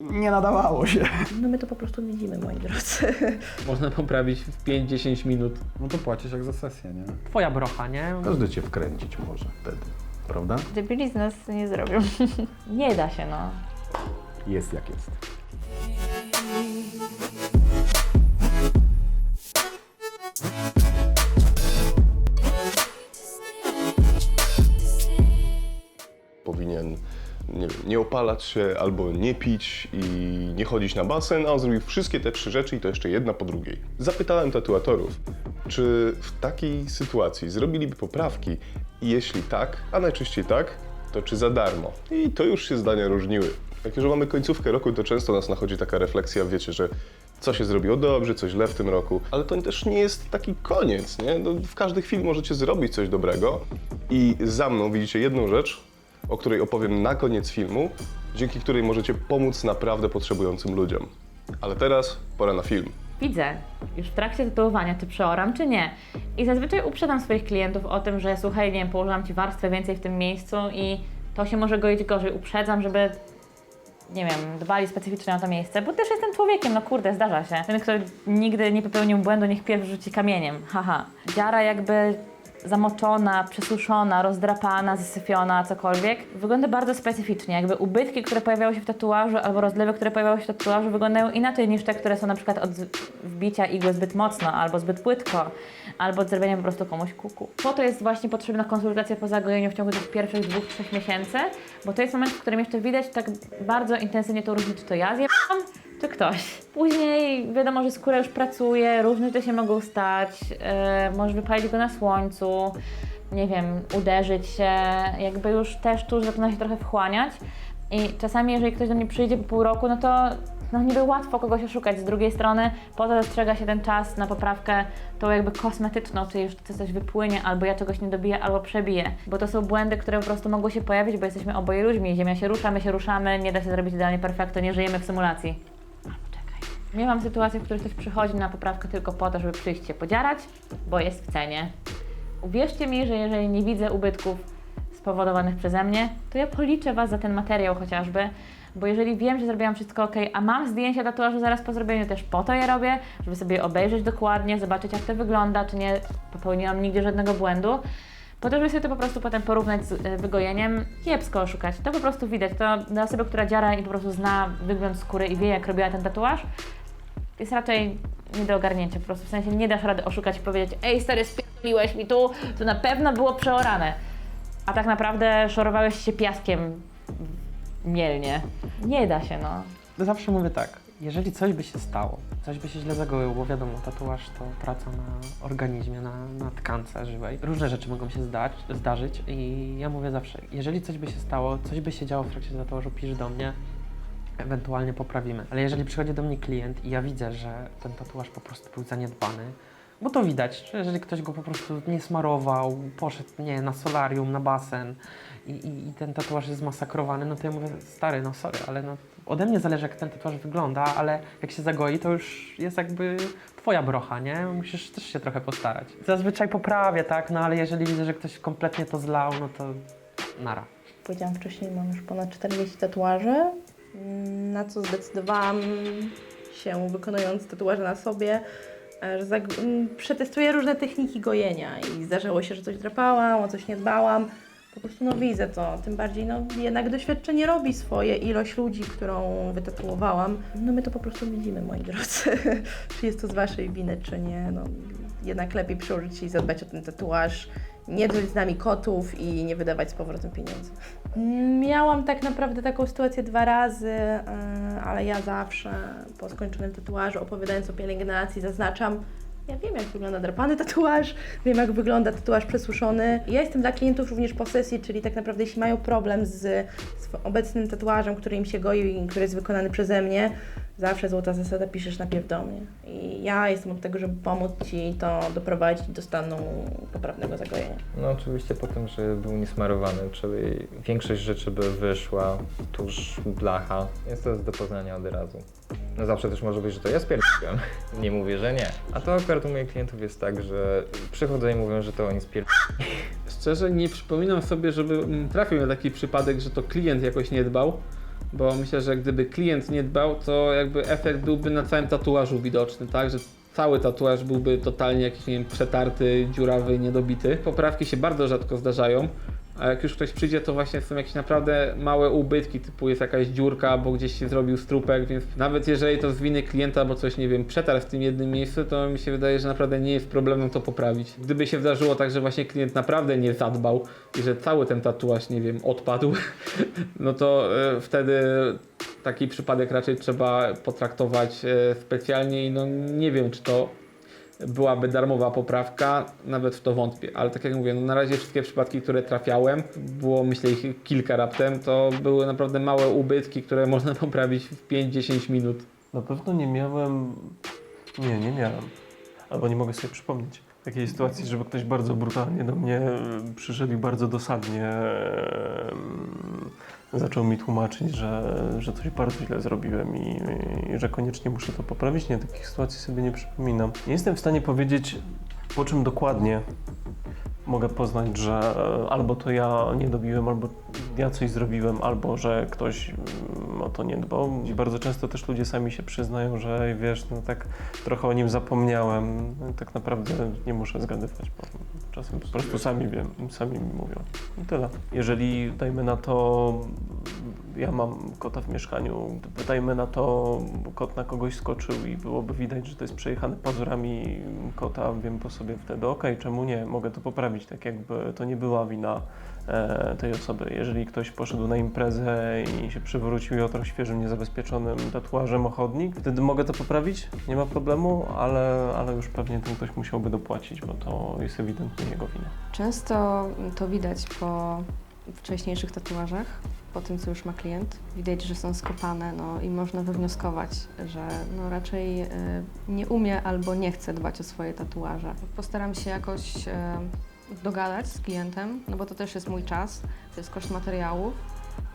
Nie nadawało się. No my to po prostu widzimy, moi drodzy. Można poprawić w 5-10 minut. No to płacisz jak za sesję, nie? Twoja brocha, nie? Każdy cię wkręcić może wtedy, prawda? Debili z nas nie zrobią. nie da się, no. Jest jak jest. powinien nie, nie opalać się albo nie pić i nie chodzić na basen, a on zrobił wszystkie te trzy rzeczy i to jeszcze jedna po drugiej. Zapytałem tatuatorów, czy w takiej sytuacji zrobiliby poprawki i jeśli tak, a najczęściej tak, to czy za darmo? I to już się zdania różniły. Jak już mamy końcówkę roku, to często nas nachodzi taka refleksja, wiecie, że co się zrobiło dobrze, co źle w tym roku, ale to też nie jest taki koniec, nie? No, w każdej chwili możecie zrobić coś dobrego i za mną widzicie jedną rzecz, o której opowiem na koniec filmu, dzięki której możecie pomóc naprawdę potrzebującym ludziom. Ale teraz pora na film. widzę już w trakcie tatuowania, czy przeoram, czy nie. I zazwyczaj uprzedzam swoich klientów o tym, że słuchaj, nie wiem, położyłam Ci warstwę więcej w tym miejscu i to się może goić gorzej. Uprzedzam, żeby nie wiem, dbali specyficznie o to miejsce, bo też jestem człowiekiem, no kurde, zdarza się. Ten, kto nigdy nie popełnił błędu, niech pierwszy rzuci kamieniem, haha. Dziara jakby zamoczona, przesuszona, rozdrapana, zasyfiona, cokolwiek, wygląda bardzo specyficznie. Jakby ubytki, które pojawiały się w tatuażu, albo rozlewy, które pojawiały się w tatuażu, wyglądają inaczej niż te, które są na przykład od wbicia igły zbyt mocno, albo zbyt płytko, albo od zrobienia po prostu komuś kuku. Po to jest właśnie potrzebna konsultacja po zagojeniu w ciągu tych pierwszych dwóch, trzech miesięcy, bo to jest moment, w którym jeszcze widać tak bardzo intensywnie tą różnicę, to ja zjebałam, czy ktoś. Później wiadomo, że skóra już pracuje, różne rzeczy się mogą stać, yy, możesz wypalić go na słońcu, nie wiem, uderzyć się, jakby już też tu zaczyna się trochę wchłaniać. I czasami, jeżeli ktoś do mnie przyjdzie po pół roku, no to no niby łatwo kogoś oszukać. Z drugiej strony, po to dostrzega się ten czas na poprawkę tą jakby kosmetyczną, czyli już coś wypłynie, albo ja czegoś nie dobiję, albo przebiję. Bo to są błędy, które po prostu mogą się pojawić, bo jesteśmy oboje ludźmi. Ziemia się rusza, my się ruszamy, nie da się zrobić idealnie perfekto, nie żyjemy w symulacji. Miałam sytuację, w której ktoś przychodzi na poprawkę tylko po to, żeby przyjść się podziarać, bo jest w cenie. Uwierzcie mi, że jeżeli nie widzę ubytków spowodowanych przeze mnie, to ja policzę Was za ten materiał chociażby, bo jeżeli wiem, że zrobiłam wszystko ok, a mam zdjęcia tatuażu zaraz po zrobieniu, też po to je robię, żeby sobie obejrzeć dokładnie, zobaczyć jak to wygląda, czy nie popełniłam nigdzie żadnego błędu, po to, żeby sobie to po prostu potem porównać z y, wygojeniem, kiepsko oszukać. To po prostu widać. To dla osoby, która dziara i po prostu zna wygląd skóry i wie, jak robiła ten tatuaż, jest raczej nie do ogarnięcia. Po prostu w sensie nie dasz rady oszukać i powiedzieć, ej stary, spierdoliłeś mi tu, to na pewno było przeorane. A tak naprawdę szorowałeś się piaskiem mielnie. Nie da się, no. Zawsze mówię tak, jeżeli coś by się stało, coś by się źle zagoiło, bo wiadomo, tatuaż to praca na organizmie, na, na tkance żywej. Różne rzeczy mogą się zdać, zdarzyć i ja mówię zawsze, jeżeli coś by się stało, coś by się działo w trakcie tatuażu, pisz do mnie, ewentualnie poprawimy. Ale jeżeli przychodzi do mnie klient i ja widzę, że ten tatuaż po prostu był zaniedbany, bo to widać, że jeżeli ktoś go po prostu nie smarował, poszedł, nie na solarium, na basen i, i, i ten tatuaż jest zmasakrowany, no to ja mówię, stary, no sorry, ale no, ode mnie zależy, jak ten tatuaż wygląda, ale jak się zagoi, to już jest jakby twoja brocha, nie? Musisz też się trochę postarać. Zazwyczaj poprawię, tak? No ale jeżeli widzę, że ktoś kompletnie to zlał, no to nara. Powiedziałam wcześniej, mam już ponad 40 tatuaży, na co zdecydowałam się, wykonując tatuaże na sobie, e, że przetestuję różne techniki gojenia i zdarzało się, że coś drapałam, o coś nie dbałam. Po prostu no widzę to, tym bardziej no jednak doświadczenie robi swoje, ilość ludzi, którą wytatuowałam. No my to po prostu widzimy, moi drodzy, czy jest to z Waszej winy, czy nie. No, jednak lepiej przyłożyć się i zadbać o ten tatuaż, nie drzeć z nami kotów i nie wydawać z powrotem pieniędzy. Miałam tak naprawdę taką sytuację dwa razy, yy, ale ja zawsze po skończonym tatuażu, opowiadając o pielęgnacji, zaznaczam, ja wiem, jak wygląda drapany tatuaż, wiem, jak wygląda tatuaż przesuszony. Ja jestem dla klientów również po sesji, czyli tak naprawdę, jeśli mają problem z, z obecnym tatuażem, który im się goi i który jest wykonany przeze mnie, zawsze złota zasada, piszesz najpierw do mnie. I ja jestem od tego, żeby pomóc Ci to doprowadzić do stanu poprawnego zagojenia. No oczywiście po tym, że był niesmarowany, czyli większość rzeczy by wyszła, tuż blacha, więc to jest do poznania od razu. No zawsze też może być, że to ja spierdoliłem. Nie mówię, że nie. A to akurat u moich klientów jest tak, że przychodzą i mówią, że to oni spierdolili. Szczerze nie przypominam sobie, żeby mm, trafił na taki przypadek, że to klient jakoś nie dbał. bo myślę, że gdyby klient nie dbał, to jakby efekt byłby na całym tatuażu widoczny, tak, że cały tatuaż byłby totalnie jakiś, nie wiem, przetarty, dziurawy, niedobity. Poprawki się bardzo rzadko zdarzają, a jak już ktoś przyjdzie, to właśnie są jakieś naprawdę małe ubytki, typu jest jakaś dziurka, albo gdzieś się zrobił strupek, więc nawet jeżeli to z winy klienta, bo coś, nie wiem, przetarł w tym jednym miejscu, to mi się wydaje, że naprawdę nie jest problemem to poprawić. Gdyby się zdarzyło tak, że właśnie klient naprawdę nie zadbał i że cały ten tatuaż, nie wiem, odpadł, no to e, wtedy taki przypadek raczej trzeba potraktować e, specjalnie i no nie wiem, czy to byłaby darmowa poprawka, nawet w to wątpię, ale tak jak mówię, no na razie wszystkie przypadki, które trafiałem, było myślę ich kilka raptem, to były naprawdę małe ubytki, które można poprawić w 5-10 minut. Na pewno nie miałem. Nie, nie miałem. Albo nie mogę sobie przypomnieć takiej sytuacji, żeby ktoś bardzo brutalnie do mnie przyszedł i bardzo dosadnie zaczął mi tłumaczyć, że, że coś bardzo źle zrobiłem i, i że koniecznie muszę to poprawić. Nie, takich sytuacji sobie nie przypominam. Nie jestem w stanie powiedzieć, po czym dokładnie mogę poznać, że e, albo to ja nie dobiłem, albo ja coś zrobiłem, albo że ktoś mm, o to nie dbał. I bardzo często też ludzie sami się przyznają, że wiesz, no tak trochę o nim zapomniałem. No, tak naprawdę nie muszę zgadywać, bo czasem po prostu sami wiem, sami mi mówią. I tyle. Jeżeli dajmy na to, ja mam kota w mieszkaniu, dajmy na to, kot na kogoś skoczył i byłoby widać, że to jest przejechany pazurami kota, wiem po sobie wtedy, okej, czemu nie, mogę to poprawić, tak jakby to nie była wina e, tej osoby. Jeżeli ktoś poszedł na imprezę i się przywrócił i otarł świeżym, niezabezpieczonym tatuażem o chodnik, wtedy mogę to poprawić, nie ma problemu, ale, ale już pewnie ten ktoś musiałby dopłacić, bo to jest ewidentnie jego wina. Często to widać po wcześniejszych tatuażach, po tym, co już ma klient. Widać, że są skopane no, i można wywnioskować, że no, raczej y, nie umie albo nie chce dbać o swoje tatuaże. Postaram się jakoś y, dogadać z klientem, no bo to też jest mój czas, to jest koszt materiałów,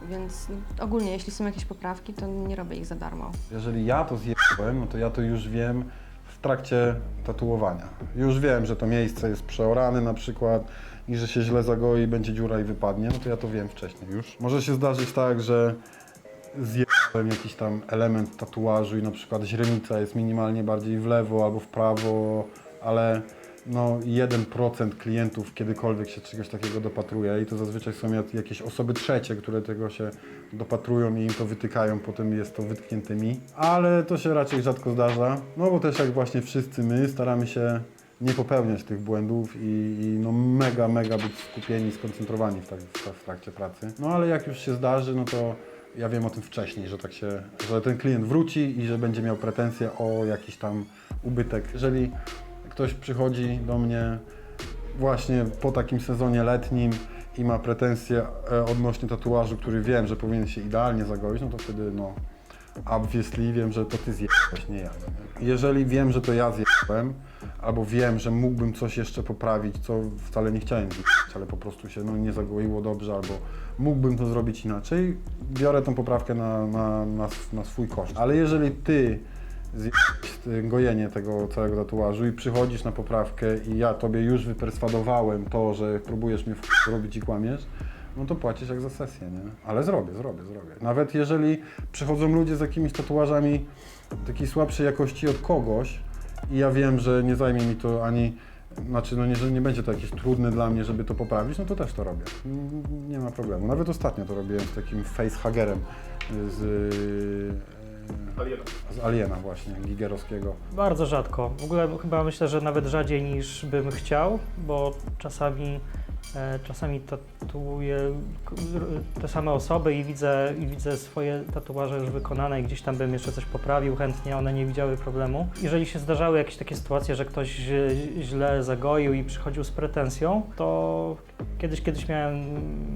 więc ogólnie jeśli są jakieś poprawki, to nie robię ich za darmo. Jeżeli ja to zjebałem, no to ja to już wiem w trakcie tatuowania. Już wiem, że to miejsce jest przeorane na przykład i że się źle zagoi, będzie dziura i wypadnie, no to ja to wiem wcześniej już. Może się zdarzyć tak, że zjebałem jakiś tam element tatuażu i na przykład źrenica jest minimalnie bardziej w lewo albo w prawo, ale no 1% klientów kiedykolwiek się czegoś takiego dopatruje i to zazwyczaj są jak- jakieś osoby trzecie, które tego się dopatrują i im to wytykają, potem jest to wytkniętymi, ale to się raczej rzadko zdarza, no bo też jak właśnie wszyscy my staramy się nie popełniać tych błędów i, i no mega, mega być skupieni, skoncentrowani w, tak, w trakcie pracy. No ale jak już się zdarzy, no to ja wiem o tym wcześniej, że tak się, że ten klient wróci i że będzie miał pretensje o jakiś tam ubytek. Jeżeli ktoś przychodzi do mnie właśnie po takim sezonie letnim i ma pretensje e, odnośnie tatuażu, który wiem, że powinien się idealnie zagoić, no to wtedy no obviously wiem, że to ty zjebałeś, nie ja. nie? Jeżeli wiem, że to ja zjebałem, albo wiem, że mógłbym coś jeszcze poprawić, co wcale nie chciałem zjebać, ale po prostu się no, nie zagoiło dobrze, albo mógłbym to zrobić inaczej, biorę tą poprawkę na, na, na, na swój koszt. Ale jeżeli ty zjebałeś gojenie tego całego tatuażu i przychodzisz na poprawkę i ja tobie już wyperswadowałem to, że próbujesz mnie robić i kłamiesz, no to płacisz jak za sesję, nie? Ale zrobię, zrobię, zrobię. Nawet jeżeli przychodzą ludzie z jakimiś tatuażami takiej słabszej jakości od kogoś i ja wiem, że nie zajmie mi to ani, znaczy no nie, że nie będzie to jakieś trudne dla mnie, żeby to poprawić, no to też to robię. Nie ma problemu. Nawet ostatnio to robiłem z takim facehagerem z... Aliena. Z Aliena właśnie, gigerowskiego. Bardzo rzadko. W ogóle chyba myślę, że nawet rzadziej niż bym chciał, bo czasami, czasami tatuuję k- r- te same osoby i widzę, i widzę swoje tatuaże już wykonane i gdzieś tam bym jeszcze coś poprawił chętnie, one nie widziały problemu. Jeżeli się zdarzały jakieś takie sytuacje, że ktoś źle- zagoił i przychodził z pretensją, to kiedyś, kiedyś miałem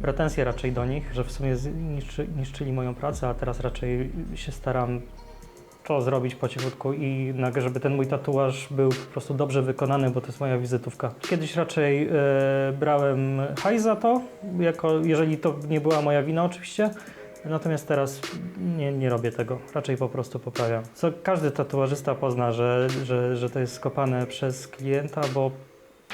pretensje raczej do nich, że w sumie zniszczy, niszczyli moją pracę, a teraz raczej się staram to zrobić po cichutku i żeby ten mój tatuaż był po prostu dobrze wykonany, bo to jest moja wizytówka. Kiedyś raczej e, brałem hajs za to, jako, jeżeli to nie była moja wina oczywiście, natomiast teraz nie, nie robię tego, raczej po prostu poprawiam. Co każdy tatuażysta pozna, że, że, że to jest skopane przez klienta, bo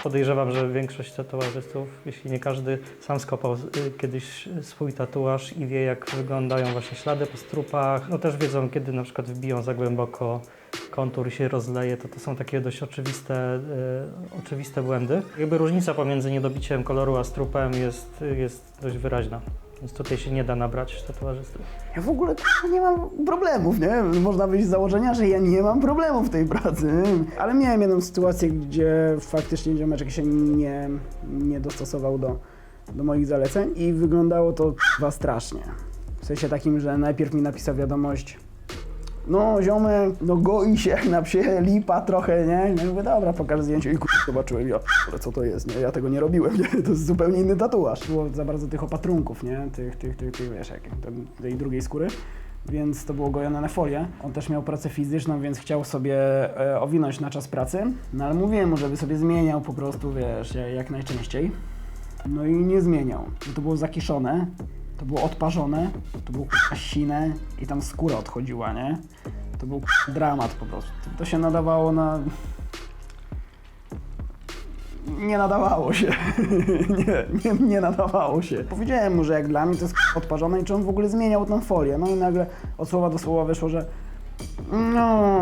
Podejrzewam, że większość tatuażystów, jeśli nie każdy, sam skopał y, kiedyś swój tatuaż i wie, jak wyglądają właśnie ślady po strupach. No też wiedzą, kiedy na przykład wbiją za głęboko kontur i się rozleje, to to są takie dość oczywiste, y, oczywiste błędy. Jakby różnica pomiędzy niedobiciem koloru a strupem jest, jest dość wyraźna. Więc tutaj się nie da nabrać tatuażystów. Ja w ogóle nie mam problemów, nie? Można wyjść z założenia, że ja nie mam problemów w tej pracy. Ale miałem jedną sytuację, gdzie faktycznie ziomeczek się nie, nie dostosował do, do moich zaleceń i wyglądało to k***a strasznie. W sensie takim, że najpierw mi napisał wiadomość no ziomek, no goi się na psie, lipa trochę, nie? No mówię, dobra, pokaż zdjęcie i k***a, zobaczyłem, ja ale co to jest, nie? Ja tego nie robiłem, nie? To jest zupełnie inny tatuaż. Było za bardzo tych opatrunków, nie? Tych, tych, tych, tych wiesz, jak, tem- tej drugiej skóry. Więc to było gojone na folię. On też miał pracę fizyczną, więc chciał sobie e, owinąć na czas pracy. No ale mówiłem mu, żeby sobie zmieniał po prostu, wiesz, jak, najczęściej. No i nie zmieniał. To było zakiszone, to było odparzone, to było sine i tam skóra odchodziła, nie? To był dramat po prostu. To się nadawało na... Nie nadawało się. nie, nie, nie nadawało się. Powiedziałem mu, że jak dla mnie to jest odparzone i czy on w ogóle zmieniał tą folię. No i nagle od słowa do słowa wyszło, że no,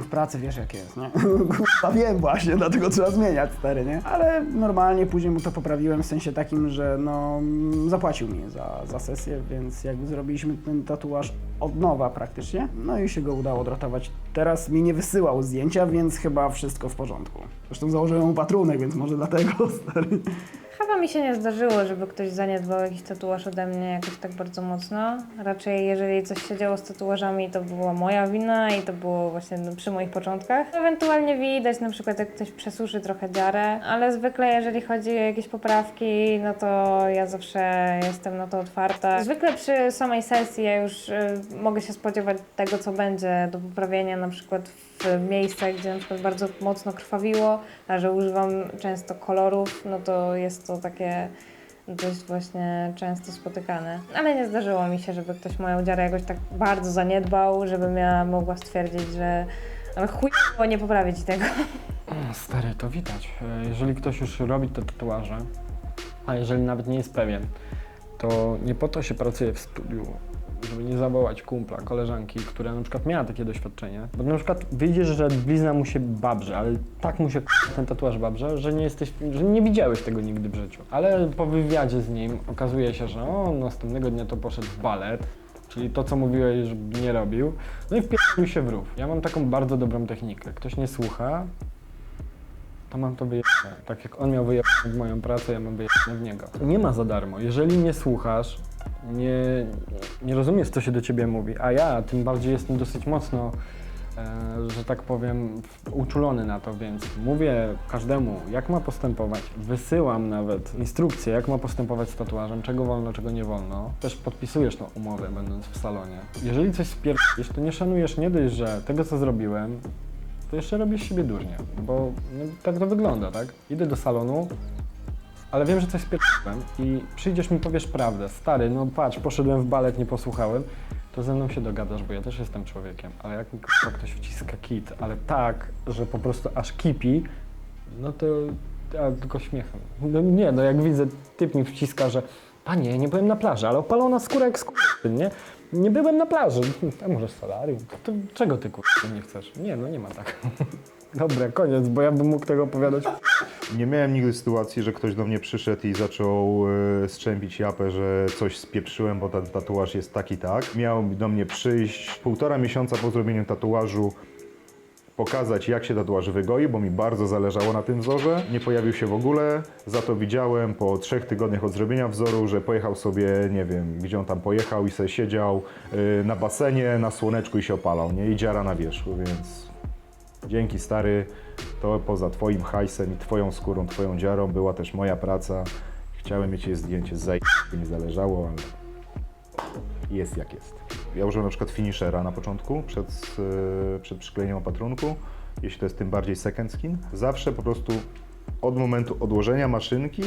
w pracy wiesz jak jest, nie? Kurwa, wiem właśnie, dlatego trzeba zmieniać, stary, nie? Ale normalnie później mu to poprawiłem w sensie takim, że no, zapłacił mi za, za sesję, więc jakby zrobiliśmy ten tatuaż od nowa praktycznie, no i się go udało odratować. Teraz mi nie wysyłał zdjęcia, więc chyba wszystko w porządku. Zresztą założyłem mu patrunek, więc może dlatego, stary. Chyba mi się nie zdarzyło, żeby ktoś zaniedbał jakiś tatuaż ode mnie jakoś tak bardzo mocno. Raczej jeżeli coś się działo z tatuażami, to była moja wina i to było właśnie przy moich początkach. Ewentualnie widać na przykład jak ktoś przesuszy trochę dziarę, ale zwykle jeżeli chodzi o jakieś poprawki, no to ja zawsze jestem na to otwarta. Zwykle przy samej sesji ja już y, mogę się spodziewać tego, co będzie do poprawienia, na przykład w miejscach, gdzie na przykład bardzo mocno krwawiło, a że używam często kolorów, no to jest to takie dość właśnie często spotykane. Ale nie zdarzyło mi się, żeby ktoś moją dziarę jakoś tak bardzo zaniedbał, żebym ja mogła stwierdzić, że ale chuj, nie poprawić tego. Stary, to widać. E, Jeżeli ktoś już robi te tatuaże, a jeżeli nawet nie jest pewien, to nie po to się pracuje w studiu, żeby nie zawołać kumpla, koleżanki, która na przykład miała takie doświadczenie. Bo na przykład wyjdziesz, że blizna mu się babrze, ale tak mu się ten tatuaż babrze, że nie jesteś, że nie widziałeś tego nigdy w życiu. Ale po wywiadzie z nim okazuje się, że on następnego dnia to poszedł w balet, czyli to, co mówiłeś, żeby nie robił, no i wpierdolił się w rów. Ja mam taką bardzo dobrą technikę. Ktoś nie słucha, to mam to wyjebane. Tak jak on miał wyjebane w moją pracę, ja mam wyjebane w niego. Nie ma za darmo. Jeżeli nie słuchasz, nie, nie rozumiesz, co się do ciebie mówi, a ja tym bardziej jestem dosyć mocno, e, że tak powiem, uczulony na to, więc mówię każdemu, jak ma postępować. Wysyłam nawet instrukcje, jak ma postępować z tatuażem, czego wolno, czego nie wolno. Też podpisujesz tą umowę, będąc w salonie. Jeżeli coś spierdolisz, to nie szanujesz nie dość, że tego, co zrobiłem, to jeszcze robisz siebie durnie, bo no, tak to wygląda, tak? Idę do salonu, ale wiem, że coś spierdoliłem i przyjdziesz mi powiesz prawdę. Stary, no patrz, poszedłem w balet, nie posłuchałem, to ze mną się dogadasz, bo ja też jestem człowiekiem, ale jak mi ktoś wciska kit, ale tak, że po prostu aż kipi, no to ja tylko śmiechem. No nie, no jak widzę, typ mi wciska, że panie, nie byłem na plaży, ale opalona skóra jak skóra, nie? Nie byłem na plaży. A może solarium? To czego ty kurwa nie chcesz? Nie, no nie ma tak. Dobra, koniec, bo ja bym mógł tego opowiadać. Nie miałem nigdy sytuacji, że ktoś do mnie przyszedł i zaczął e, strzępić japę, że coś spieprzyłem, bo ten tatuaż jest taki tak. Miał do mnie przyjść półtora miesiąca po zrobieniu tatuażu, pokazać jak się tatuaż wygoi, bo mi bardzo zależało na tym wzorze. Nie pojawił się w ogóle, za to widziałem po trzech tygodniach od zrobienia wzoru, że pojechał sobie, nie wiem, gdzie on tam pojechał i sobie siedział e, na basenie, na słoneczku i się opalał, nie? I dziara na wierzchu, więc Dzięki stary, to poza twoim hajsem i twoją skórą, twoją dziarą była też moja praca. Chciałem mieć jej zdjęcie, zaj... nie zależało, ale jest jak jest. Ja użyłem na przykład finishera na początku, przed, e, przed przyklejeniem opatrunku, jeśli to jest tym bardziej second skin. Zawsze po prostu od momentu odłożenia maszynki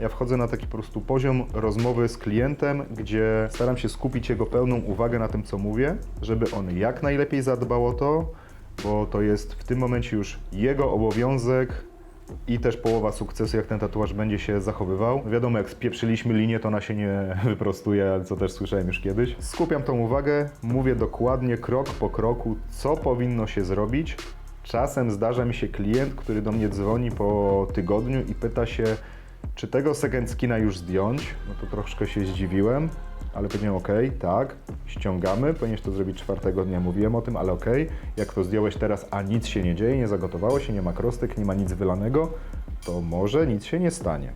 ja wchodzę na taki po prostu poziom rozmowy z klientem, gdzie staram się skupić jego pełną uwagę na tym, co mówię, żeby on jak najlepiej zadbał o to, bo to jest w tym momencie już jego obowiązek i też połowa sukcesu, jak ten tatuaż będzie się zachowywał. Wiadomo, jak spieprzyliśmy linię, to ona się nie wyprostuje, co też słyszałem już kiedyś. Skupiam tą uwagę, mówię dokładnie krok po kroku, co powinno się zrobić. Czasem zdarza mi się klient, który do mnie dzwoni po tygodniu i pyta się, czy tego second skina już zdjąć? No to troszkę się zdziwiłem, ale powiedziałem ok, tak, ściągamy, powinieneś to zrobić czwartego dnia, mówiłem o tym, ale ok, jak to zdjąłeś teraz, a nic się nie dzieje, nie zagotowało się, nie ma krostek, nie ma nic wylanego, to może nic się nie stanie.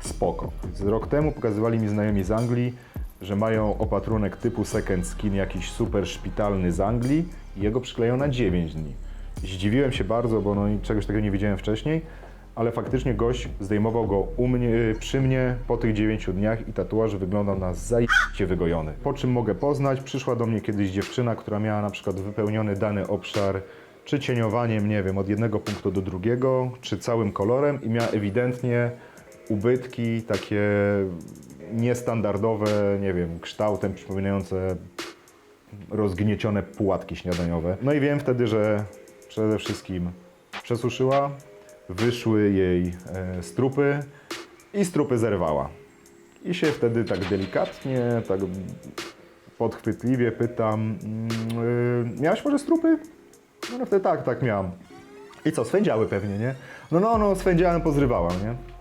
Spoko. Z rok temu pokazywali mi znajomi z Anglii, że mają opatrunek typu second skin, jakiś super szpitalny z Anglii i jego przykleją na 9 dni. Zdziwiłem się bardzo, bo no, czegoś takiego nie widziałem wcześniej, ale faktycznie gość zdejmował go u mnie, przy mnie po tych 9 dniach i tatuaż wyglądał na zajebiście wygojony. Po czym mogę poznać? Przyszła do mnie kiedyś dziewczyna, która miała na przykład wypełniony dany obszar czy cieniowaniem, nie wiem, od jednego punktu do drugiego, czy całym kolorem i miała ewidentnie ubytki takie niestandardowe, nie wiem, kształtem przypominające rozgniecione pułatki śniadaniowe. No i wiem wtedy, że przede wszystkim przesuszyła, wyszły jej e, strupy i strupy zerwała. I się wtedy tak delikatnie, tak podchwytliwie pytam, mm, y, miałaś może strupy? No, no wtedy tak, tak miałam. I co, swędziały pewnie, nie? No, no, no, swędziałem, pozrywałam, nie?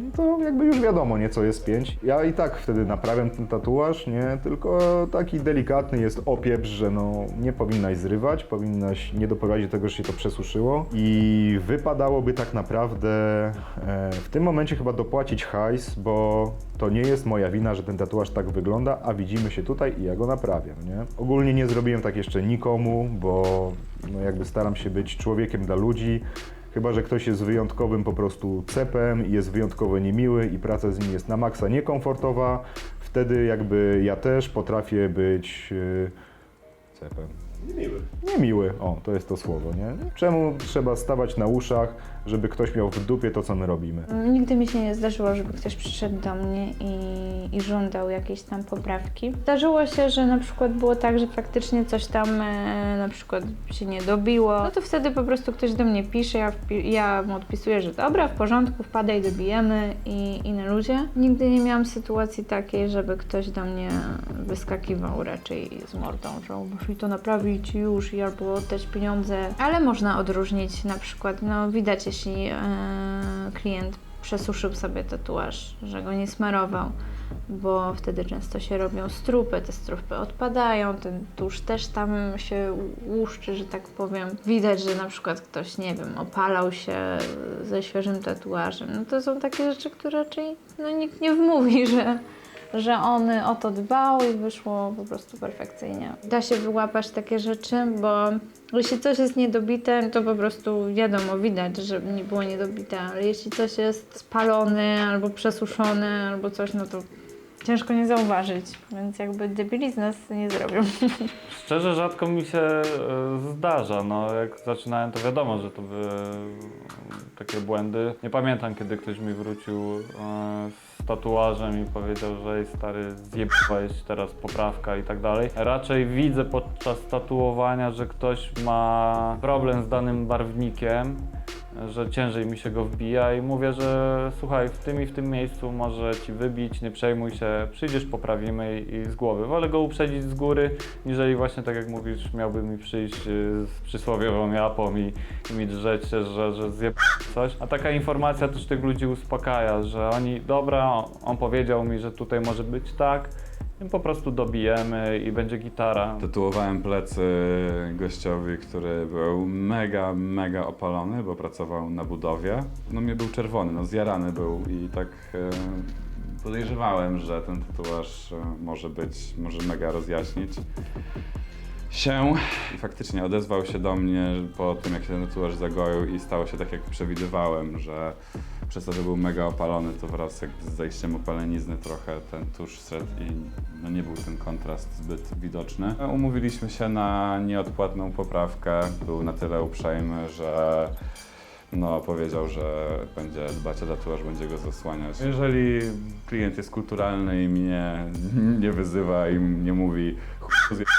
No to jakby już wiadomo, nie, co jest pięć. Ja i tak wtedy naprawiam ten tatuaż, nie? Tylko taki delikatny jest opieprz, że no nie powinnaś zrywać, powinnaś nie doprowadzić do tego, że się to przesuszyło i wypadałoby tak naprawdę e, w tym momencie chyba dopłacić hajs, bo to nie jest moja wina, że ten tatuaż tak wygląda, a widzimy się tutaj i ja go naprawiam, nie? Ogólnie nie zrobiłem tak jeszcze nikomu, bo no jakby staram się być człowiekiem dla ludzi, Chyba, że ktoś jest wyjątkowym po prostu cepem i jest wyjątkowo niemiły i praca z nim jest na maksa niekomfortowa, wtedy jakby ja też potrafię być yy, cepem. Niemiły. Niemiły, o, to jest to słowo, nie? Czemu trzeba stawać na uszach, żeby ktoś miał w dupie to, co my robimy? Nigdy mi się nie zdarzyło, żeby ktoś przyszedł do mnie i, i żądał jakiejś tam poprawki. Zdarzyło się, że na przykład było tak, że faktycznie coś tam e, na przykład się nie dobiło. No to wtedy po prostu ktoś do mnie pisze, ja, wpi- ja mu odpisuję, że dobra, w porządku, wpadaj, dobijemy i, i na luzie. Nigdy nie miałam sytuacji takiej, żeby ktoś do mnie wyskakiwał raczej z mordą, że muszę mi to naprawić już i albo oddać pieniądze. Ale można odróżnić na przykład, no widać jeśli e, klient przesuszył sobie tatuaż, że go nie smarował, bo wtedy często się robią strupy, te strupy odpadają, ten tusz też tam się łuszczy, że tak powiem. Widać, że na przykład ktoś, nie wiem, opalał się ze świeżym tatuażem. No to są takie rzeczy, które raczej no, nikt nie wmówi, że, że on o to dbał i wyszło po prostu perfekcyjnie. Da się wyłapać takie rzeczy, bo jeśli coś jest niedobite, to po prostu wiadomo, widać, że nie było niedobite, ale jeśli coś jest spalone albo przesuszone albo coś, no to ciężko nie zauważyć, więc jakby debili z nas nie zrobią. Szczerze rzadko mi się e, zdarza. No, jak zaczynałem, to wiadomo, że to były takie błędy. Nie pamiętam, kiedy ktoś mi wrócił e, z tatuażem i powiedział, że ej stary, zjebałeś teraz poprawka i tak dalej. Raczej widzę podczas tatuowania, że ktoś ma problem z danym barwnikiem, że ciężej mi się go wbija i mówię, że słuchaj, w tym i w tym miejscu może ci wybić, nie przejmuj się, przyjdziesz, poprawimy i, i z głowy. Wolę go uprzedzić z góry, niżeli właśnie tak jak mówisz, miałby mi przyjść y, z przysłowiową japą i, i mi drzeć się, że, że zjeb coś. A taka informacja też tych ludzi uspokaja, że oni, dobra, on powiedział mi, że tutaj może być tak, po prostu dobijemy i będzie gitara. Tytułowałem plecy gościowi, który był mega, mega opalony, bo pracował na budowie. No mnie był czerwony, no zjarany był i tak e, podejrzewałem, że ten tatuaż e, może być, może mega rozjaśnić się. I faktycznie odezwał się do mnie po tym, jak się ten tatuaż zagoił i stało się tak, jak przewidywałem, że przez to, że był mega opalony, to wraz z zajściem opalenizny trochę ten tusz szedł i no nie był ten kontrast zbyt widoczny. Umówiliśmy się na nieodpłatną poprawkę. Był na tyle uprzejmy, że no, powiedział, że będzie dbać o tatuaż, będzie go zasłaniać. Jeżeli klient jest kulturalny i mnie nie wyzywa i nie mówi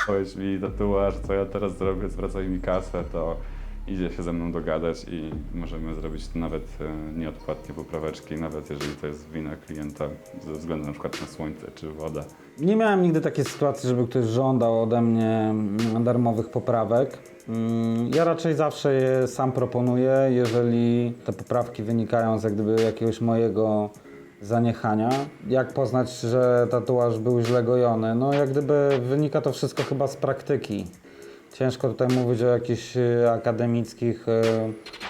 "Chuj, zjebałeś mi tatuaż, co ja teraz zrobię, zwracaj mi kasę, to idzie się ze mną dogadać i możemy zrobić nawet e, nieodpłatnie popraweczki, nawet jeżeli to jest wina klienta ze względu na przykład na słońce czy wodę. Nie miałem nigdy takiej sytuacji, żeby ktoś żądał ode mnie mm, darmowych poprawek. Mm, Ja raczej zawsze je sam proponuję, jeżeli te poprawki wynikają z jak gdyby jakiegoś mojego zaniechania. Jak poznać, że tatuaż był źle gojony? No jak gdyby wynika to wszystko chyba z praktyki. Ciężko tutaj mówić o jakichś e, akademickich e,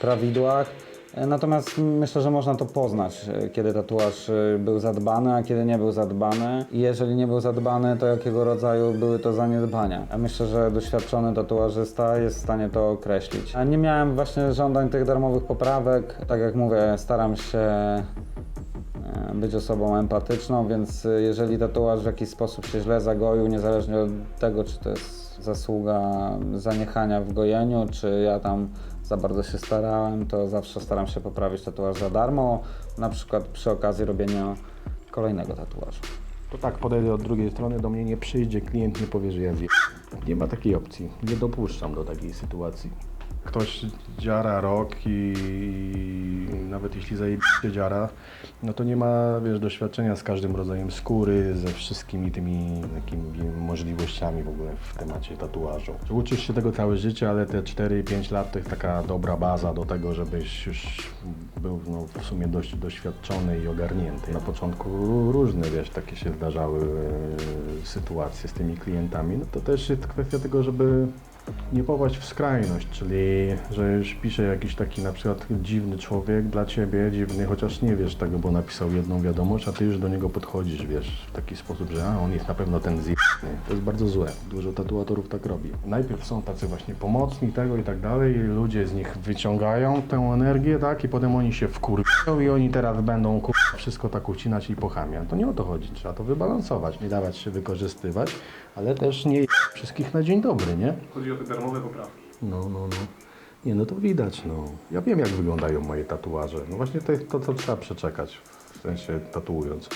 prawidłach. E, Natomiast myślę, że można to poznać, e, kiedy tatuaż był zadbany, a kiedy nie był zadbany. I jeżeli nie był zadbany, to jakiego rodzaju były to zaniedbania. Ja myślę, że doświadczony tatuażysta jest w stanie to określić. A nie miałem właśnie żądań tych darmowych poprawek. Tak jak mówię, staram się być osobą empatyczną, więc e, jeżeli tatuaż w jakiś sposób się źle zagoił, niezależnie od tego, czy to jest zasługa zaniechania w gojeniu, czy ja tam za bardzo się starałem, to zawsze staram się poprawić tatuaż za darmo, na przykład przy okazji robienia kolejnego tatuażu. To tak, podejdę od drugiej strony, do mnie nie przyjdzie, klient nie powie, że ja zje... Nie ma takiej opcji. Nie dopuszczam do takiej sytuacji. Ktoś dziara rok i nawet jeśli zajebiście dziara, no to nie ma, wiesz, doświadczenia z każdym rodzajem skóry, ze wszystkimi tymi takimi możliwościami w ogóle w temacie tatuażu. Uczysz się tego całe życie, ale te 4-5 lat to jest taka dobra baza do tego, żebyś już był no, w sumie dość doświadczony i ogarnięty. Na początku różne, wiesz, takie się zdarzały e, sytuacje z tymi klientami. No to też jest kwestia tego, żeby nie popaść w skrajność, czyli że już pisze jakiś taki na przykład dziwny człowiek dla ciebie, dziwny, chociaż nie wiesz tego, bo napisał jedną wiadomość, a ty już do niego podchodzisz, wiesz, w taki sposób, że a, on jest na pewno ten zjebny. To jest bardzo złe. Dużo tatuatorów tak robi. Najpierw są tacy właśnie pomocni tego i tak dalej, i ludzie z nich wyciągają tę energię, tak, i potem oni się wkurwią i oni teraz będą kur... wszystko tak ucinać i pochamiać. To nie o to chodzi, trzeba to wybalansować, nie dawać się wykorzystywać, ale też nie wszystkich na dzień dobry, nie? Chodzi o te darmowe poprawki. No, no, no. Nie, no to widać, no. Ja wiem, jak wyglądają moje tatuaże. No właśnie to jest to, co trzeba przeczekać, w sensie tatuując.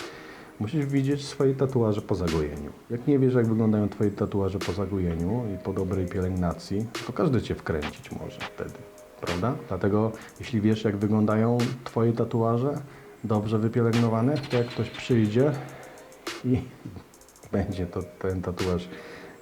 Musisz widzieć swoje tatuaże po zagojeniu. Jak nie wiesz, jak wyglądają twoje tatuaże po zagojeniu i po dobrej pielęgnacji, to każdy cię wkręcić może wtedy, prawda? Dlatego, jeśli wiesz, jak wyglądają twoje tatuaże, dobrze wypielęgnowane, to jak ktoś przyjdzie i będzie to ten tatuaż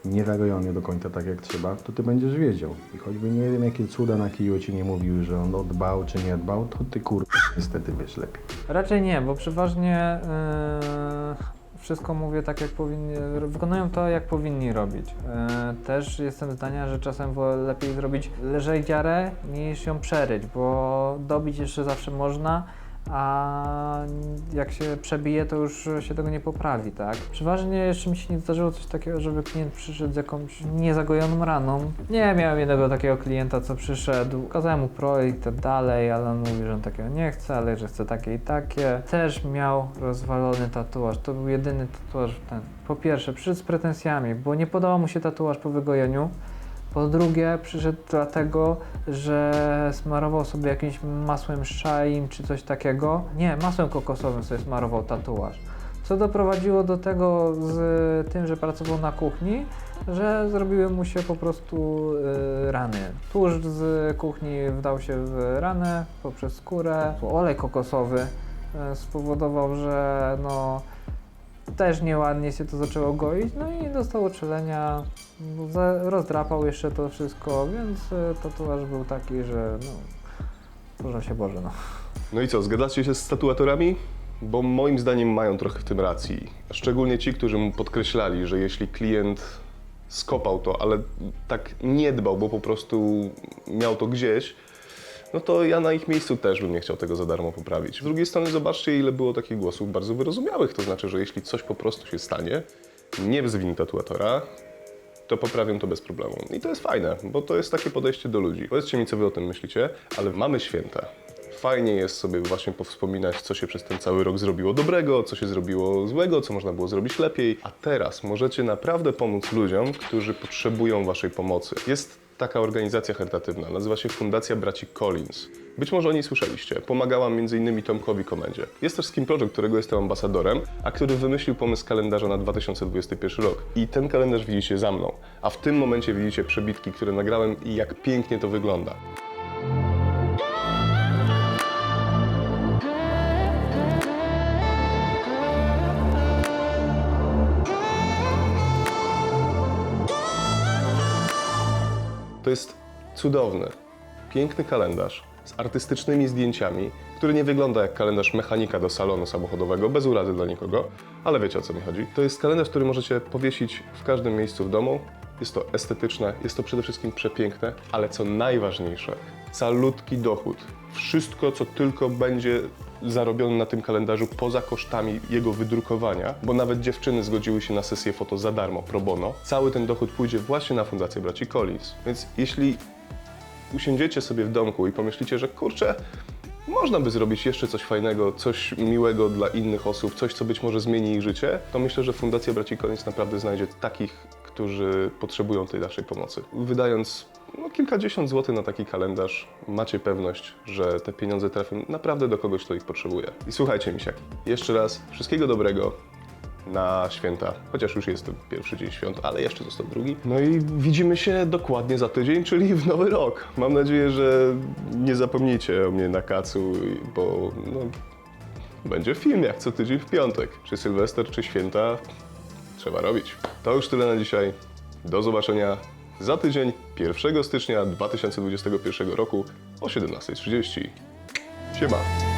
niezagojony do końca tak jak trzeba, to ty będziesz wiedział. I choćby nie wiem jakie cuda na kiju ci nie mówił, że on dbał czy nie dbał, to ty kur... niestety wiesz lepiej. Raczej nie, bo przeważnie yy, wszystko mówię tak, jak powinni, wykonują to, jak powinni robić. Yy, też jestem zdania, że czasem lepiej zrobić lżej dziarę, niż ją przeryć, bo dobić jeszcze zawsze można, a jak się przebije, to już się tego nie poprawi, tak? Przeważnie jeszcze mi się nie zdarzyło coś takiego, żeby klient przyszedł z jakąś niezagojoną raną. Nie, miałem jednego takiego klienta, co przyszedł, pokazałem mu projekt tak dalej, ale on mówi, że on takiego nie chce, ale że chce takie i takie. Też miał rozwalony tatuaż, to był jedyny tatuaż ten. Po pierwsze, przyszedł z pretensjami, bo nie podobał mu się tatuaż po wygojeniu. Po drugie, przyszedł dlatego, że smarował sobie jakimś masłem szaim czy coś takiego. Nie, masłem kokosowym sobie smarował tatuaż. Co doprowadziło do tego z tym, że pracował na kuchni, że zrobiły mu się po prostu y, rany. Tłuszcz z kuchni wdał się w ranę poprzez skórę. Olej kokosowy y, spowodował, że no, też nieładnie się to zaczęło goić, no i dostał uczulenia, za- rozdrapał jeszcze to wszystko, więc y, tatuaż był taki, że no, Boże się Boże, no. No i co, zgadzacie się z tatuatorami? Bo moim zdaniem mają trochę w tym racji. Szczególnie ci, którzy mu podkreślali, że jeśli klient skopał to, ale tak nie dbał, bo po prostu miał to gdzieś, no to ja na ich miejscu też bym nie chciał tego za darmo poprawić. Z drugiej strony zobaczcie, ile było takich głosów bardzo wyrozumiałych, to znaczy, że jeśli coś po prostu się stanie, nie z winy tatuatora, to poprawią to bez problemu. I to jest fajne, bo to jest takie podejście do ludzi. Powiedzcie mi, co wy o tym myślicie, ale mamy święta. Fajnie jest sobie właśnie powspominać, co się przez ten cały rok zrobiło dobrego, co się zrobiło złego, co można było zrobić lepiej. A teraz możecie naprawdę pomóc ludziom, którzy potrzebują waszej pomocy. Jest taka organizacja charytatywna, nazywa się Fundacja Braci Collins. Być może o niej słyszeliście. Pomagałam m.in. Tomkowi Komendzie. Jest też Skin Project, którego jestem ambasadorem, a który wymyślił pomysł kalendarza na 2021 rok. I ten kalendarz widzicie za mną. A w tym momencie widzicie przebitki, które nagrałem i jak pięknie to wygląda. To jest cudowny, piękny kalendarz z artystycznymi zdjęciami, który nie wygląda jak kalendarz mechanika do salonu samochodowego, bez urazy dla nikogo, ale wiecie o co mi chodzi. To jest kalendarz, który możecie powiesić w każdym miejscu w domu. Jest to estetyczne, jest to przede wszystkim przepiękne, ale co najważniejsze, calutki dochód. Wszystko, co tylko będzie zarobione na tym kalendarzu poza kosztami jego wydrukowania, bo nawet dziewczyny zgodziły się na sesję foto za darmo, pro bono. Cały ten dochód pójdzie właśnie na Fundację Braci Collins. Więc jeśli usiądziecie sobie w domku i pomyślicie, że kurczę, można by zrobić jeszcze coś fajnego, coś miłego dla innych osób, coś, co być może zmieni ich życie, to myślę, że Fundacja Braci Collins naprawdę znajdzie takich, którzy potrzebują tej naszej pomocy. Wydając no, kilkadziesiąt złotych na taki kalendarz, macie pewność, że te pieniądze trafią naprawdę do kogoś, kto ich potrzebuje. I słuchajcie, misiaki, jeszcze raz wszystkiego dobrego na święta, chociaż już jest to pierwszy dzień świąt, ale jeszcze został drugi. No i widzimy się dokładnie za tydzień, czyli w nowy rok. Mam nadzieję, że nie zapomnicie o mnie na kacu, bo no, będzie film jak co tydzień w piątek. Czy Sylwester, czy święta, trzeba robić. To już tyle na dzisiaj. Do zobaczenia za tydzień, 1 stycznia 2021 roku o 17.30. Siema.